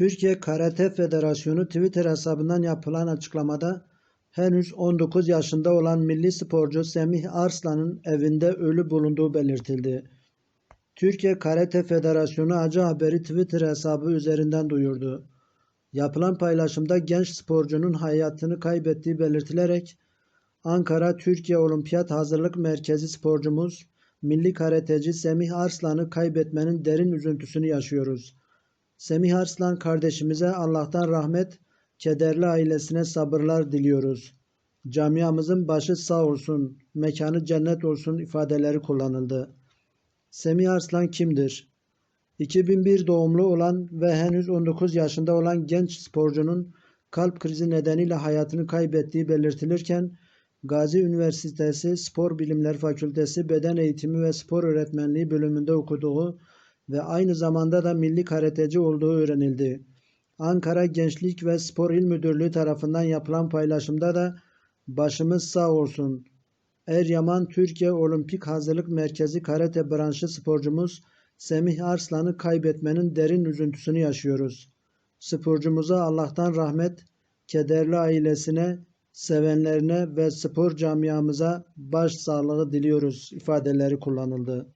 Türkiye Karate Federasyonu Twitter hesabından yapılan açıklamada henüz 19 yaşında olan milli sporcu Semih Arslan'ın evinde ölü bulunduğu belirtildi. Türkiye Karate Federasyonu acı haberi Twitter hesabı üzerinden duyurdu. Yapılan paylaşımda genç sporcunun hayatını kaybettiği belirtilerek Ankara Türkiye Olimpiyat Hazırlık Merkezi sporcumuz milli karateci Semih Arslan'ı kaybetmenin derin üzüntüsünü yaşıyoruz. Semih Arslan kardeşimize Allah'tan rahmet, kederli ailesine sabırlar diliyoruz. Camiamızın başı sağ olsun, mekanı cennet olsun ifadeleri kullanıldı. Semih Arslan kimdir? 2001 doğumlu olan ve henüz 19 yaşında olan genç sporcunun kalp krizi nedeniyle hayatını kaybettiği belirtilirken Gazi Üniversitesi Spor Bilimler Fakültesi Beden Eğitimi ve Spor Öğretmenliği bölümünde okuduğu ve aynı zamanda da milli karateci olduğu öğrenildi. Ankara Gençlik ve Spor İl Müdürlüğü tarafından yapılan paylaşımda da başımız sağ olsun. Eryaman Türkiye Olimpik Hazırlık Merkezi karate branşı sporcumuz Semih Arslan'ı kaybetmenin derin üzüntüsünü yaşıyoruz. Sporcumuza Allah'tan rahmet, kederli ailesine, sevenlerine ve spor camiamıza baş sağlığı diliyoruz ifadeleri kullanıldı.